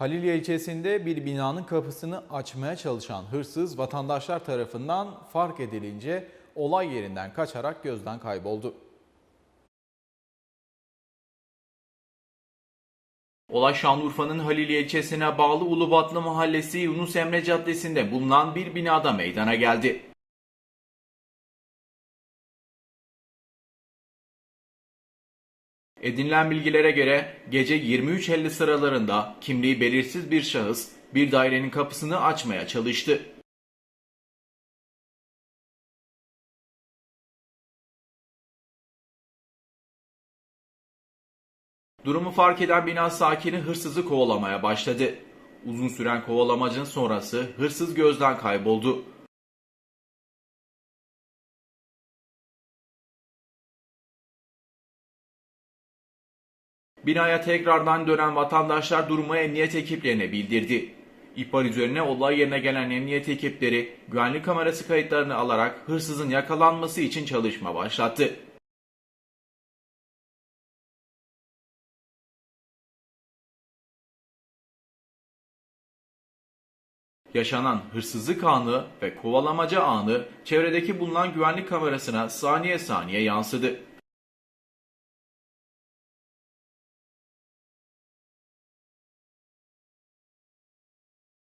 Halilye ilçesinde bir binanın kapısını açmaya çalışan hırsız vatandaşlar tarafından fark edilince olay yerinden kaçarak gözden kayboldu. Olay Şanlıurfa'nın Halilye ilçesine bağlı Ulubatlı Mahallesi Yunus Emre Caddesi'nde bulunan bir binada meydana geldi. Edinilen bilgilere göre gece 23.50 sıralarında kimliği belirsiz bir şahıs bir dairenin kapısını açmaya çalıştı. Durumu fark eden bina sakini hırsızı kovalamaya başladı. Uzun süren kovalamacın sonrası hırsız gözden kayboldu. Binaya tekrardan dönen vatandaşlar durumu emniyet ekiplerine bildirdi. İhbar üzerine olay yerine gelen emniyet ekipleri güvenlik kamerası kayıtlarını alarak hırsızın yakalanması için çalışma başlattı. Yaşanan hırsızlık anı ve kovalamaca anı çevredeki bulunan güvenlik kamerasına saniye saniye yansıdı.